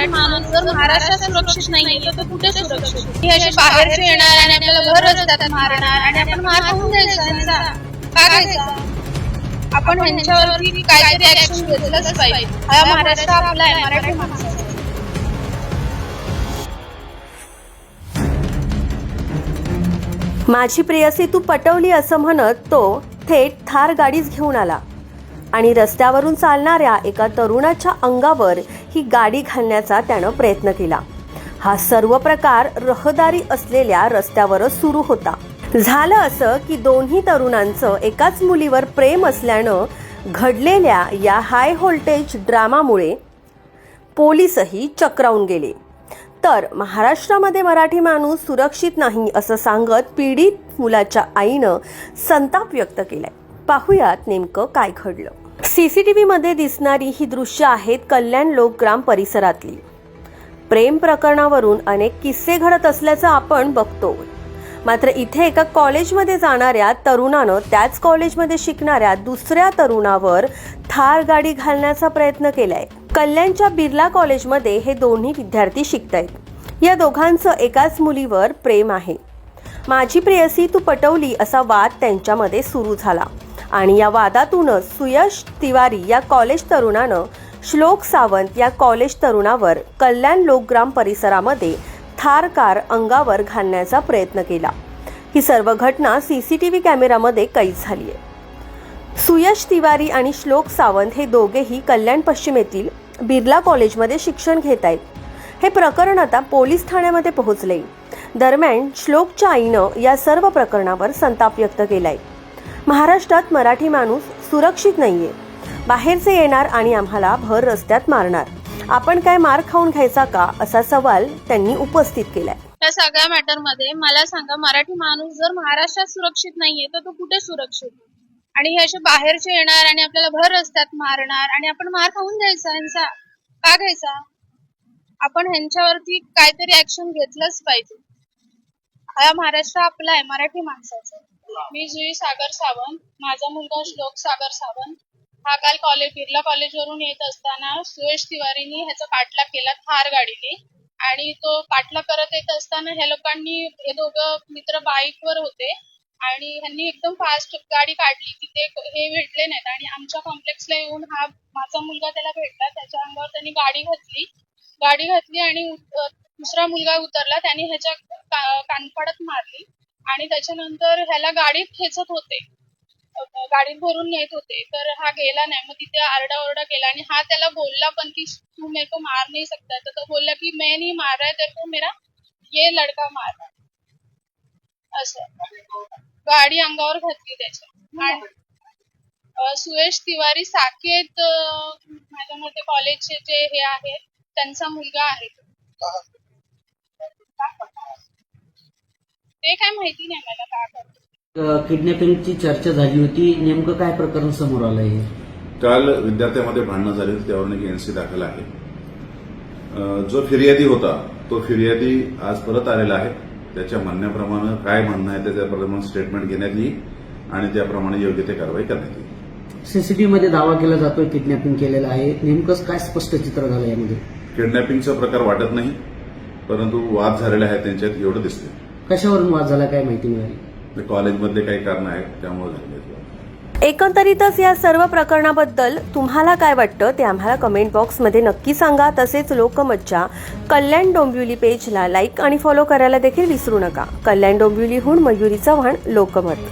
मराठी माणूस जर महाराष्ट्रात सुरक्षित नाही तर तो कुठे सुरक्षित? हे असे बाहेरचे येणार आणि आपल्याला भर रस्त्यात मारणार आणि आपण मार खाऊन द्यायचा यांचा का घ्यायचा आपण ह्यांच्यावरती काहीतरी ऍक्शन घेतलंच पाहिजे. हा महाराष्ट्र आपला आहे मराठी माणसाचा माझी प्रेयसी तू पटवली असं म्हणत तो थेट थार गाडीच घेऊन आला. आणि रस्त्यावरून चालणाऱ्या एका तरुणाच्या अंगावर ही गाडी घालण्याचा त्यानं प्रयत्न केला. हा सर्व प्रकार रहदारी असलेल्या रस्त्यावरच सुरू होता. झालं असं की दोन्ही तरुणांचं एकाच मुलीवर प्रेम असल्यानं घडलेल्या या हाय व्होल्टेज ड्रामामुळे पोलीसही चक्रावून गेले. तर महाराष्ट्रामध्ये मराठी माणूस सुरक्षित नाही असं सांगत पीडित मुलाच्या आईनं संताप व्यक्त केलाय. पाहुयात नेमकं काय घडलं. सीसीटीव्हीमध्ये दिसणारी ही दृश्य आहेत कल्याण लोकग्राम परिसरातली. प्रेम प्रकरणावरून अनेक किस्से घडत असल्याचं आपण बघतो. मात्र इथे एका कॉलेजमध्ये जाणाऱ्या तरुणानं त्याच कॉलेजमध्ये शिकणाऱ्या दुसऱ्या तरुणावर थार गाडी घालण्याचा प्रयत्न केलाय. कल्याणच्या बिर्ला कॉलेजमध्ये हे दोन्ही विद्यार्थी शिकतायत. या दोघांचं एकाच मुलीवर प्रेम आहे. माझी प्रेयसी तू पटवली असा वाद त्यांच्यामध्ये सुरू झाला. आणि या वादातूनच सुयश तिवारी या कॉलेज तरुणानं श्लोक सावंत या कॉलेज तरुणावर कल्याण लोकग्राम परिसरामध्ये थार कार अंगावर घालण्याचा प्रयत्न केला. ही सर्व घटना सीसीटीव्ही कॅमेरामध्ये कैद झाली आहे. सुयश तिवारी आणि श्लोक सावंत हे दोघेही कल्याण पश्चिम येथील बिर्ला कॉलेजमध्ये शिक्षण घेत आहेत. हे प्रकरण आता पोलीस ठाण्यामध्ये पोहोचले दरम्यान श्लोकच्या आईनं या सर्व प्रकरणावर संताप व्यक्त केलाय. महाराष्ट्रात मराठी माणूस सुरक्षित नाहीये. बाहेरचे येणार आणि आम्हाला भर रस्त्यात मारणार. आपण काय मार खाऊन घ्यायचा का? असा सवाल त्यांनी उपस्थित केलाय. त्या सगळ्या मॅटरमध्ये मला सांगा मराठी माणूस जर महाराष्ट्रात सुरक्षित नाहीये तर तो कुठे सुरक्षित? आणि हे असे बाहेरचे येणार आणि आपल्याला भर रस्त्यात मारणार आणि आपण मार खाऊन द्यायचा यांचा का घ्यायचा? आपण ह्यांच्यावरती काहीतरी ऍक्शन घेतलंच पाहिजे. हा महाराष्ट्र आपला आहे मराठी माणसाचा. मी जुई सागर सावंत. माझा मुलगा श्लोक सागर सावंत. हा काल कॉलेज बिर्ला कॉलेजवरून येत असताना सुयश तिवारीनी ह्याचा पाठलाग केला थार गाडीने. आणि तो पाठलाग करत येत असताना ह्या लोकांनी हे दोघं मित्र बाईकवर होते. आणि ह्यांनी एकदम फास्ट गाडी काढली की ते हे भेटले नाहीत. आणि आमच्या कॉम्प्लेक्सला येऊन हा माझा मुलगा त्याला भेटला. त्याच्या अंगावर त्यांनी गाडी घातली. गाडी घातली आणि दुसरा मुलगा उतरला. त्याने ह्याच्या कानफडत मारली. आणि त्याच्यानंतर ह्याला गाडीत खेचत होते. गाडीत भरून नेत होते. तर हा गेला नाही. मग तिथे आरडाओरडा केला आणि हा त्याला बोलला पण की तू मेरे को मार नाही सकता. तर तो बोलला की मैं नहीं मार रहा है तेरे को मेरा ये लड़का मार रहा असं. गाडी अंगावर घातली त्याच्या. आणि सुयश तिवारी साकेत माझ्या मते कॉलेजचे जे हे आहेत त्यांचा मुलगा आहे. ते काय माहिती नाही मला काय करतो किडनॅपिंगची चर्चा झाली होती. नेमकं काय प्रकरण समोर आलं हे? काल विद्यार्थ्यामध्ये भांडणं झाली होती त्यावरून एक एनसी दाखल आहे. अं, जो फिर्यादी होता तो फिर्यादी आज परत आलेला आहे. त्याच्या म्हणण्याप्रमाणे काय म्हणणं आहे त्याच्याप्रमाणे स्टेटमेंट घेण्यात येईल आणि त्याप्रमाणे योग्य ते कारवाई करण्यात येईल. सीसीटीव्ही मध्ये दावा केला जातोय किडनॅपिंग केलेलं आहे. नेमकं काय स्पष्ट चित्र झालं यामध्ये? किडनॅपिंगचा प्रकार वाटत नाही परंतु वाद झालेले आहेत त्यांच्यात एवढं दिसते कशावरून वाद झाला काय माहिती मिळाली? कॉलेजमधले काही कारण आहेत त्यामुळे. एकंदरीतच या सर्व प्रकरणाबद्दल तुम्हाला काय वाटतं ते आम्हाला कमेंट बॉक्समध्ये नक्की सांगा. तसेच लोकमतच्या कल्याण डोंबिवली पेजला लाईक आणि फॉलो करायला देखील विसरू नका. कल्याण डोंबिवलीहून मयुरी चव्हाण लोकमत.